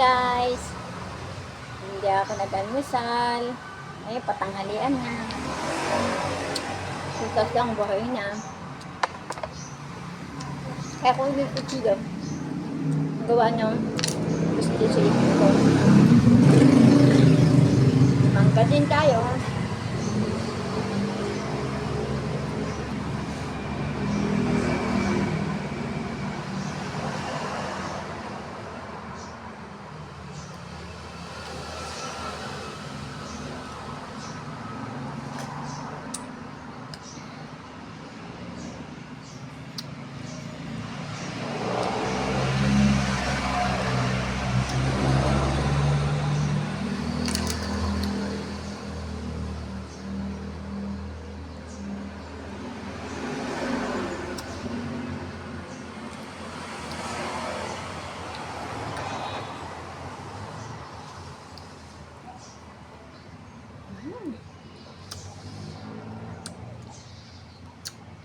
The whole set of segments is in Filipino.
guys. Hindi ako nag-almusal. Ay, patanghalian na. Sutas lang buhay na. Kaya kung hindi kutsilo, gawa ng gusto sa ko. Mangga din tayo.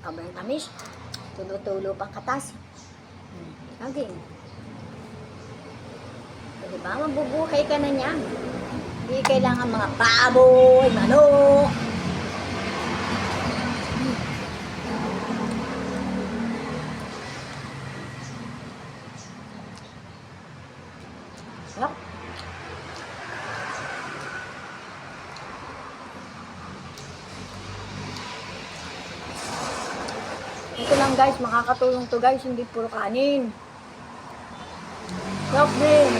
Abang tamis. Tulo-tulo pang katas. Hmm. Okay. So, diba? Mabubuhay ka na niyan. Hindi kailangan mga baboy, manok. Sarap. Ito lang guys, makakatulong to guys, hindi puro kanin. Soft drink.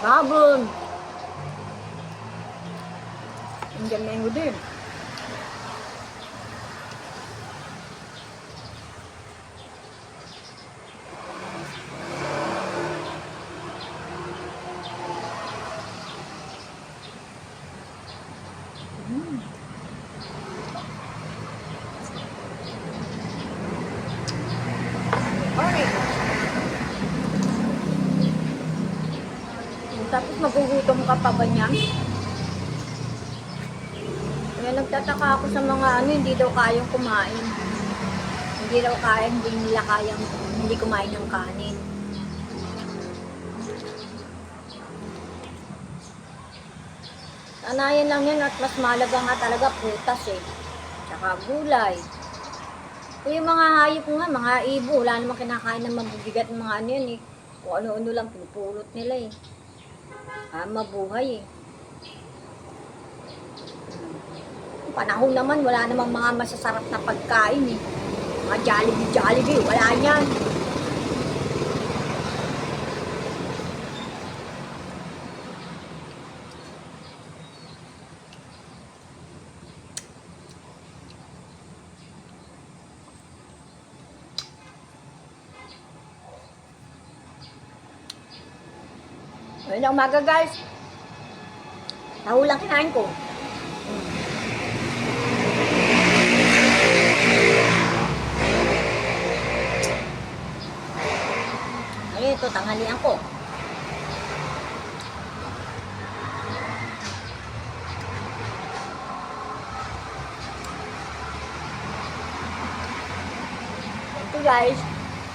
Babon. Ang mango din. Alright. Tapos magugutom ka pa ba niya? Kaya nagtataka ako sa mga ano, hindi daw kayang kumain. Hindi daw kaya, hindi nila kayang, hindi kumain ng kanin. Sanayan lang yan at mas malaga nga talaga prutas eh. Tsaka gulay. Eh, yung mga hayop nga, mga ibo, wala namang kinakain ng mabibigat ng mga ano yan eh. Kung ano-ano lang pinupulot nila eh. Ah, mabuhay eh. Panahon naman, wala namang mga masasarap na pagkain eh. Mga Jollibee, Jollibee, wala yan. Ayun na umaga guys. Nahulang kinain ko. Ayun ito, tanghalian ko. Ito guys.